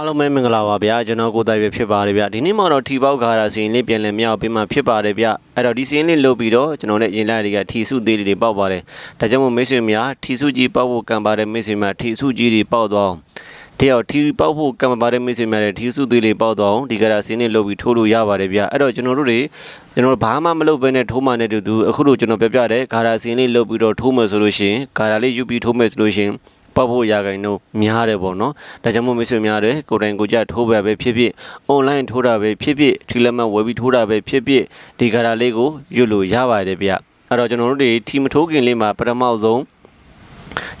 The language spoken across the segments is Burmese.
အားလုံးပဲမင်္ဂလာပါဗျာကျွန်တော်ကိုတိုင်ပဲဖြစ်ပါတယ်ဗျာဒီနေ့မှတော့ထီပေါက်ခါတာစီရင်လေးပြန်လည်မြောက်ပေးမှဖြစ်ပါတယ်ဗျာအဲ့တော့ဒီစီရင်လေးလုပ်ပြီးတော့ကျွန်တော်နဲ့ရင်လိုက်တွေကထီစုသေးလေးတွေပေါက်ပါတယ်ဒါကြောင့်မို့မိတ်ဆွေများထီစုကြီးပေါက်ဖို့ကံပါတယ်မိတ်ဆွေများထီစုကြီးတွေပေါက်သွားအောင်တယောက်ထီပေါက်ဖို့ကံပါတယ်မိတ်ဆွေများတွေထီစုသေးလေးပေါက်သွားအောင်ဒီကရာစီရင်လေးလုပ်ပြီးထိုးလို့ရပါတယ်ဗျာအဲ့တော့ကျွန်တော်တို့တွေကျွန်တော်တို့ဘာမှမလုပ်ဘဲနဲ့ထိုးမှနဲ့တူတူအခုလိုကျွန်တော်ပြပြတယ်ဂါရာစီရင်လေးလုပ်ပြီးတော့ထိုးမယ်ဆိုလို့ရှိရင်ဂါရာလေးယူပြီးထိုးမယ်ဆိုလို့ရှိရင် ပောက်ဖို့ရာခိုင်နှုန်းများတယ်ပေါ့နော်ဒါကြောင့်မို့မိတ်ဆွေများတွေကိုယ်တိုင်ကိုယ်ကြထိုးပဲပဲဖြစ်ဖြစ် online ထိုးတာပဲဖြစ်ဖြစ်ထီလက်မှတ်ဝယ်ပြီးထိုးတာပဲဖြစ်ဖြစ်ဒီကာရာလေးကိုရွတ်လို့ရပါတယ်ဗျအဲ့တော့ကျွန်တော်တို့တွေထီမထိုးခင်လေးမှာပထမဆုံး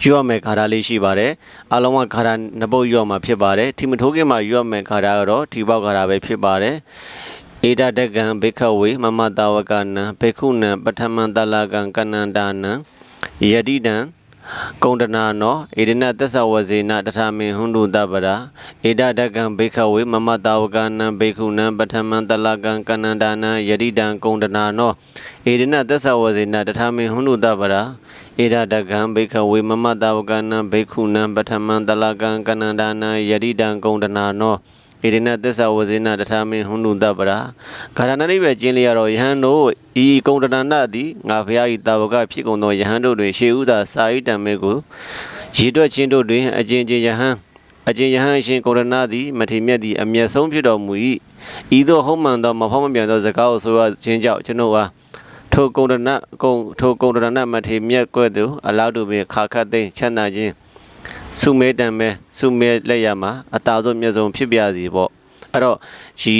ရွတ်ရမယ်ခါရာလေးရှိပါတယ်အားလုံးကခါရာနှစ်ပုတ်ရွတ်မှာဖြစ်ပါတယ်ထီမထိုးခင်မှာရွတ်ရမယ်ခါရာကတော့ထီပေါက်ခါရာပဲဖြစ်ပါတယ်ဧဒတကံဘိခဝေမမတာဝကနံဘေခုနံပထမံတလကံကနန္တာနံယတိတံ ကုန္ဒနာနောဧဒနသစ္ဆဝဇေနတထမင်ဟွန္တုတပရာဧဒဒကံဘိခဝေမမတာဝကနံဘိက္ခုနံပထမံတလကံကဏန္ဒာနံယတိတံကုန္ဒနာနောဧဒနသစ္ဆဝဇေနတထမင်ဟွန္တုတပရာဧဒဒကံဘိခဝေမမတာဝကနံဘိက္ခုနံပထမံတလကံကဏန္ဒာနံယတိတံကုန္ဒနာနော ဣရိနသစ္စာဝဇေနတထာမင်းဟွန်းနုတပရာဂါရဏနိဗ္ဗေကျင်းလျရတော့ယဟန်တို့ဤကုံတဏနာသည်ငါဖရာဤတာဝကဖြစ်ကုန်သောယဟန်တို့တွင်ရှေဥသာစာဣတံမေကိုရည်တွက်ခြင်းတို့တွင်အကျဉ်းချင်းယဟန်အကျဉ်းယဟန်အရှင်ကုံတဏသည်မထေမြတ်သည်အမျက်ဆုံးဖြစ်တော်မူ၏ဤသို့ဟုတ်မှန်သောမဖောက်မပြန်သောစကားကိုဆိုရခြင်းကြောင့်ကျွန်ုပ်အားထိုကုံတဏကုံထိုကုံတဏမထေမြတ်ကွဲ့သို့အလားတူပင်ခါခတ်သိမ်းချမ်းသာခြင်း စုမဲတံမဲစုမဲလက်ရမှာအတာဆုံးမျက်စုံဖြစ်ပြစီပေါ့အဲ့တော့ဒီ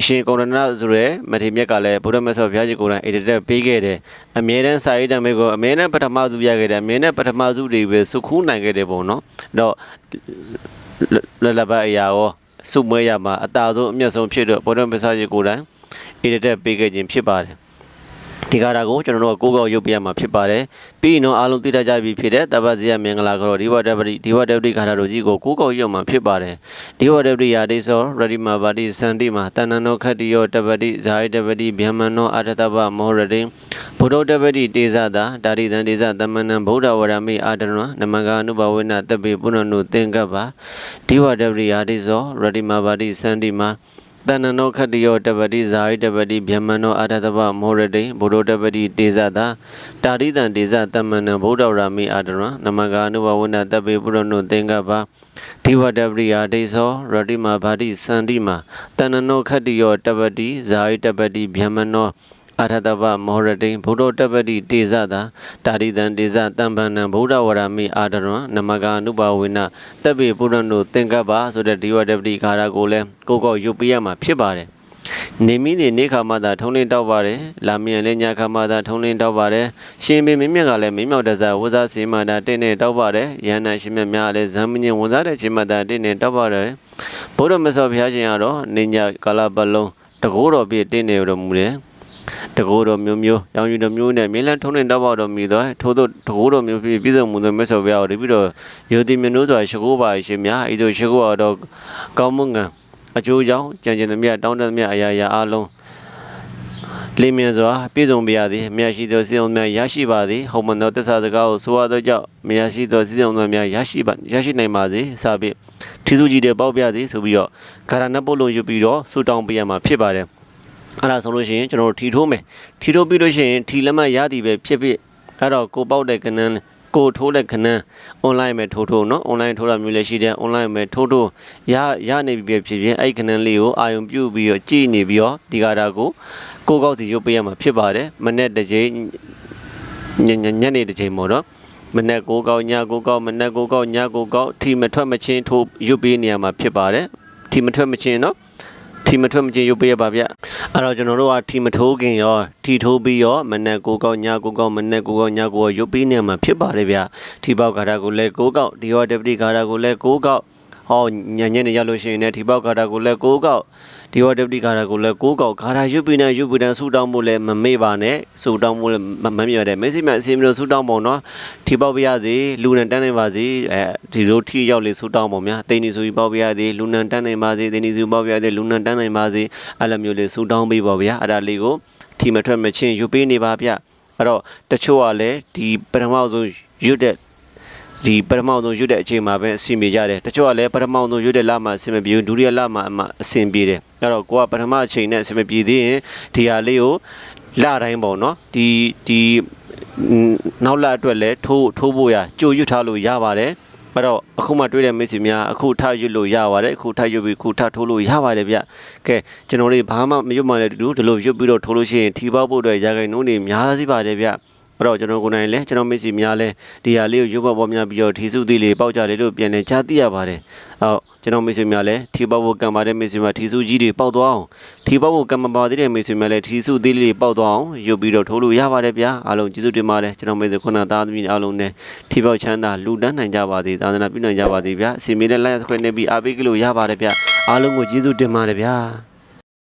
အရှင်ကုန္ဒနာဆိုရဲမထေမြတ်ကလည်းဘုရားမဆောဘုရားကြီးကိုယ်တိုင်အေဒတက်ပေးခဲ့တယ်အမြဲတမ်းစာရေးတံမဲကိုအမြဲတမ်းပထမစုရခဲ့တယ်အမြဲတမ်းပထမစုတွေပဲစုခူးနိုင်ခဲ့တယ်ပေါ့နော်အဲ့တော့လလဘအရာရောစုမဲရမှာအတာဆုံးအမျက်ဆုံးဖြစ်တော့ဘုရားမဆောကြီးကိုယ်တိုင်အေဒတက်ပေးခဲ့ခြင်းဖြစ်ပါတယ် ဒီကာရာကိုကျွန်တော်တို့ကကိုးကောက်ရုပ်ပြရမှာဖြစ်ပါတယ်ပြီးရင်တော့အားလုံးသိတတ်ကြပြီဖြစ်တဲ့တပတ်စီရမင်္ဂလာကတော့ဒီဝတ္တပတိဒီဝတ္တပတိကာရာတို့ကြီးကိုကိုးကောက်ရုပ်မှာဖြစ်ပါတယ်ဒီဝတ္တပတိယာတိသောရတိမာပါတိစန္တိမှာတဏ္ဏနောခတ္တိယောတပတိဇာယတပတိဗျမနောအာရတပမောရတိဘုဒ္ဓတပတိတေဇတာဒါရိတံတေဇသမဏံဗုဒ္ဓဝရမိအာတရဏနမကာနုဘဝေနတပိပုဏ္ဏနုသင်္ကပ္ပဒီဝတ္တပတိယာတိသောရတိမာပါတိစန္တိမှာ တဏ္ဏနောခတ္တိယောတပတိဇာယတပတိဗျမနောအာရတပမောရတိဘုဒ္ဓတပတိတေဇတာတာရိတံတေဇသမဏံဗုဒ္ဓဝရမိအာတရဏနမကာနုဘဝေနတပိပုဏ္ဏနုသင်္ကပ္ပဒီဝတ္တပရိယာဒိသောရတိမာဗာတိစန္တိမာတဏ္ဏနောခတ္တိယောတပတိဇာယတပတိဗျမနော အာရတဗမောရတိဘုဒ္ဓတပတိတေဇတာတာရိတံတေဇတံပန္နံဗုဒ္ဓဝရမိအာဒရဏနမကာနုပါဝေနတပ်ပိပုရဏုသင်္ကပ္ပဆိုတဲ့ဒီဝတ္တပတိခါရကိုလည်းကိုယ်ကောက်ရုပ်ပြရမှာဖြစ်ပါတယ်နေမီနေနေခါမှသာထုံးလင်းတောက်ပါတယ်လာမြန်လည်းညခါမှသာထုံးလင်းတောက်ပါတယ်ရှင်ပင်မင်းမြတ်ကလည်းမင်းမြောက်တစားဝဇာစီမာတာတင်းနေတောက်ပါတယ်ရဟန္တာရှင်မြတ်များလည်းဇံမင်းဝန်စားတဲ့ရှင်မတာတင်းနေတောက်ပါတယ်ဘုရားမဆောဘုရားရှင်ကတော့နေညကာလပတ်လုံးတကိုးတော်ပြည့်တင်းနေတော်မူတယ် တကိုးတော်မျိုးမျိုးရောင်ယူတော်မျိုးနဲ့မြင်းလန်းထုံးလင်းတောက်ပါတော်မူသောထို့သောတကိုးတော်မျိုးပြည့်ပြည့်စုံမှုသောမြတ်စွာဘုရားကိုတပြီးတော့ယောတိမျိုးစွာရှိခိုးပါရှင်များဤသို့ရှိခိုးတော်ကောင်းမွန်ငံအကျိုးကြောင့်ကြံကျင်သမျှတောင်းတသမျှအရာရာအလုံးလင်းမြစွာပြည့်စုံပါရသည်မြတ်ရှိသောစိတ်ုံများရရှိပါသည်ဟောမန်သောတစ္ဆာစကားကိုဆိုရသောကြောင့်မြတ်ရှိသောစိတ်ုံများရရှိပါရရှိနိုင်ပါစေစဖြင့်ထီစုကြည်တဲ့ပေါက်ပြစေဆိုပြီးတော့ဂါရဏပုတ်လုံးယူပြီးတော့ဆူတောင်းပေးရမှာဖြစ်ပါတယ် အဲ့ဒါဆိုလို့ရှိရင်ကျွန်တော်တို့ထီထိုးမယ်ထီထိုးပြီးလို့ရှိရင်ထီလက်မှတ်ရသည်ပဲဖြစ်ဖြစ်အဲ့တော့ကိုပေါက်တဲ့ကနန်းကိုထိုးတဲ့ခဏန်း online ပဲထိုးထိုးเนาะ online ထိုးတာမျိုးလည်းရှိတယ် online ပဲထိုးထိုးရရနေပြီဖြစ်ဖြစ်အဲ့ခဏန်းလေးကိုအာယုံပြုတ်ပြီးတော့ကြည်နေပြီးတော့ဒီကာတာကိုကိုကောက်စီရုပ်ပေးရမှာဖြစ်ပါတယ်မနေ့တစ်ချိန်ညညညနေတစ်ချိန်ပေါ့နော်မနေ့ကိုကောက်ညကိုကောက်မနေ့ကိုကောက်ညကိုကောက်ထီမထွက်မချင်းထိုးရုပ်ပေးနေရမှာဖြစ်ပါတယ်ထီမထွက်မချင်းเนาะ ထီမထွက်မချင်းရုပ်ပေးရပါဗျအဲ့တော့ကျွန်တော်တို့ကထီမထိုးခင်ရောထီထိုးပြီးရောမနေ့ကိုကောက်ညကိုကောက်မနေ့ကိုကောက်ညကိုကောက်ရုပ်ပေးနေရမှာဖြစ်ပါတယ်ဗျထီပေါက်ခါတာကိုလည်းကိုကောက်ဒီဟောဒပတိခါတာကိုလည်းကိုကောက်ဟောညညနေရောက်လို့ရှိရင်လည်းထီပေါက်ခါတာကိုလည်းကိုကောက် ဒီဝတ္တပတိခါရကိုလည်းကိုးကောက်ခါရရွတ်ပိနေရွတ်ပိတန်ဆူတောင်းဖို့လည်းမမေ့ပါနဲ့ဆူတောင်းဖို့လည်းမမမြတ်တဲ့မေစီမအစီမလို့ဆူတောင်းပေါ့နော်ထီပေါက်ပြရစီလူနန်တန်းနိုင်ပါစီအဲဒီလိုထီရောက်လေဆူတောင်းပေါ့များတိန်နီဆူကြီးပေါက်ပြရစီလူနန်တန်းနိုင်ပါစီတိန်နီဆူပေါက်ပြရစီလူနန်တန်းနိုင်ပါစီအဲ့လိုမျိုးလေးဆူတောင်းပေးပါဗျာအဲ့ဒါလေးကိုထီမထွက်မချင်းရွတ်ပေးနေပါဗျအဲ့တော့တချို့ကလည်းဒီပထမဆုံးရွတ်တဲ့ ဒီပထမဆုံးရွတ်တဲ့အချိန်မှာပဲအဆင်ပြေကြတယ်တချို့ကလည်းပထမဆုံးရွတ်တဲ့လမှာအဆင်မပြေဘူးဒုတိယလမှာအမှအဆင်ပြေတယ်အဲ့တော့ကိုကပထမအချိန်နဲ့အဆင်မပြေသေးရင်ဒီဟာလေးကိုလတိုင်းပေါ့နော်ဒီဒီอืมနောက်လအတွက်လည်းထိုးထိုးဖို့ရကြိုရွတ်ထားလို့ရပါတယ်အဲ့တော့အခုမှတွေ့တဲ့မိတ်ဆွေများအခုထရွတ်လို့ရပါတယ်အခုထရွတ်ပြီးအခုထထိုးလို့ရပါတယ်ဗျကဲကျွန်တော်တို့ဘာမှမရွတ်မှလည်းတူတူဒီလိုရွတ်ပြီးတော့ထိုးလို့ရှိရင်ထီပေါက်ဖို့အတွက်ရာဂိုင်နှုန်းတွေများစီပါတယ်ဗျ အဲ့တော့ကျွန်တော်ကိုယ်တိုင်လည်းကျွန်တော်မိတ်ဆွေများလည်းဒီဟာလေးကိုရွတ်ပေါက်ပေါ်များပြီးတော့ထီစုသေးလေးပေါက်ကြတယ်လို့ပြန်လည်ကြားသိရပါတယ်အော်ကျွန်တော်မိတ်ဆွေများလည်းထီပေါက်ဖို့ကံပါတဲ့မိတ်ဆွေများထီစုကြီးတွေပေါက်သွားအောင်ထီပေါက်ဖို့ကံမပါသေးတဲ့မိတ်ဆွေများလည်းထီစုသေးလေးတွေပေါက်သွားအောင်ရွတ်ပြီးတော့ထိုးလို့ရပါတယ်ဗျအားလုံးကျေးဇူးတင်ပါတယ်ကျွန်တော်မိတ်ဆွေခုနသားသမီးအားလုံးနဲ့ထီပေါက်ချမ်းသာလူတန်းနိုင်ကြပါစေသာသနာပြုနိုင်ကြပါစေဗျအစီအမီနဲ့လိုက်ရခွင့်နေပြီးအားပေးကြလို့ရပါတယ်ဗျအားလုံးကိုကျေးဇူးတင်ပါတယ်ဗျ